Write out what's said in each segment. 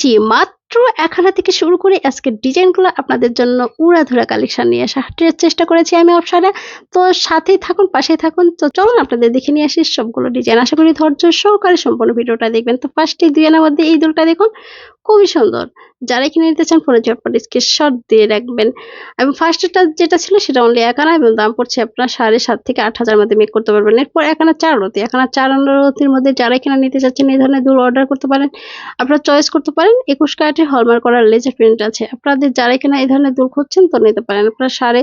জি, মাত্র এক হাজার থেকে শুরু করে আজকের ডিজাইনগুলো আপনাদের জন্য উড়াধুরা কালেকশন নিয়ে আসা হাটের চেষ্টা করেছি আমি অপসারা। তো সাথেই থাকুন, পাশেই থাকুন। তো চলুন আপনাদের দেখে নিয়ে আসি সবগুলো ডিজাইন। আশা করি ধৈর্য সহকারে সম্পূর্ণ ভিডিওটা দেখবেন। তো ফার্স্টে দুজনের মধ্যে এই দুলটা দেখুন। খুবই সুন্দর। যারা কিনে নিতে চান ফোনে ঝটপট স্ক্রিনশট দিয়ে রাখবেন। এবং ফার্স্টটা যেটা ছিল সেটা অনলি এক আনা এবং দাম পড়ছে আপনার সাড়ে সাত থেকে আট হাজার মধ্যে মেক করতে পারবেন। এরপর এক আনা চার রতি। এক আনা চার রতির মধ্যে যারা কিনা নিতে চাচ্ছেন এই ধরনের দুল অর্ডার করতে পারেন। আপনারা চয়েস করতে পারেন। একুশ ক্যারেটের হলমার্ক করার লেজার প্রিন্ট আছে। আপনাদের যারা কিনা এই ধরনের দুল খুঁজছেন তো নিতে পারেন। আপনারা সাড়ে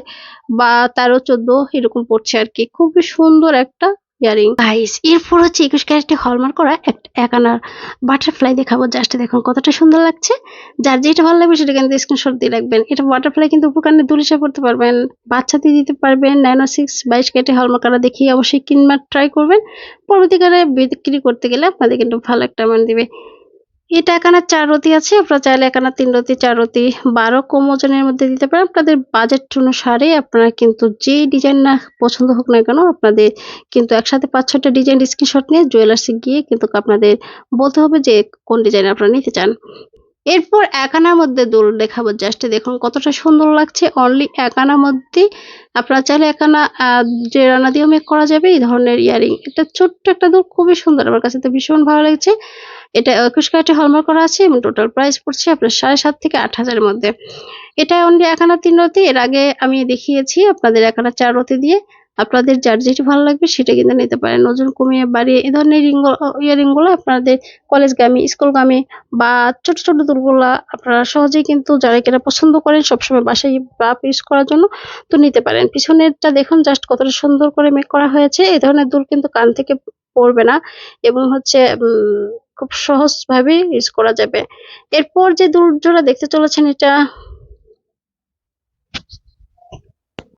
বা তেরো, চোদ্দ এরকম পড়ছে আর কি। খুবই সুন্দর একটা ইয়ারিং। গাইস এরপর হচ্ছে একুশ ক্যারেটে হলমার্ক করা একটা এক আনার বাটারফ্লাই দেখাবো। জাস্ট দেখুন কতটা সুন্দর লাগছে। যার যেটা ভালো লাগবে সেটা কিন্তু স্ক্রিনশট দিয়ে রাখবেন। এটা বাটারফ্লাই কিন্তু উপকারে দুলিশে করতে পারবেন দিয়ে দিতে পারবেন নাইন সিক্স বাইশ ক্যারেটে হলমার্ক করা দেখিয়ে অবশ্যই কিনবার ট্রাই করবেন। পরবর্তীকালে বিক্রি করতে গেলে আপনাদের কিন্তু ভালো একটা অ্যামাউন্ট দিবে। এটা এখানে চার রতি আছে, আপনারা চাইলে এখানে তিন রতি, চার রতি, বারো কম ওজনের মধ্যে দিতে পারেন। আপনাদের বাজেট অনুসারে আপনারা কিন্তু যে ডিজাইন না পছন্দ হোক না কেন, আপনাদের কিন্তু একসাথে পাঁচ ছটা ডিজাইন স্ক্রিনশট নিয়ে জুয়েলার্সে গিয়ে কিন্তু আপনাদের বলতে হবে যে কোন ডিজাইন আপনারা নিতে চান। এরপর একানার মধ্যে দোল দেখাবো জাস্ট দেখুন কতটা সুন্দর লাগছে। অনলি একানার মধ্যে আপনারা চাইলে আহ, যে রানা দিয়েও মেক করা যাবে এই ধরনের ইয়ারিং। এটা ছোট্ট একটা দোল খুবই সুন্দর। আমার কাছে তো ভীষণ ভালো লাগছে। এটা একুশ ক্যারেটে হলমার করা আছে এবং টোটাল প্রাইস পড়ছে আপনার সাড়ে সাত থেকে আট হাজারের মধ্যে। এটা অনলি একানা তিন রতি। এর আগে আমি দেখিয়েছি আপনাদের একানা চার রতি দিয়ে। আপনাদের যার যেটি ভালো লাগবে সেটা কিন্তু নিতে পারেন। ওজন কমিয়ে বাড়িয়ে এই ধরনের রিং ইয়ারিংগুলো আপনাদের কলেজগামী, স্কুলগামী বা ছোট ছোট দুলগুলা আপনারা সহজেই কিন্তু যারা কিনা পছন্দ করেন সবসময় বাসায় বাপ ইউজ করার জন্য তো নিতে পারেন। পিছনেরটা দেখুন, জাস্ট কতটা সুন্দর করে মেক করা হয়েছে। এই ধরনের দুল কিন্তু কান থেকে পড়বে না এবং হচ্ছে খুব সহজ ভাবে ইউজ করা যাবে। এরপর যে দুল জোড়া দেখতে চলেছেন, এটা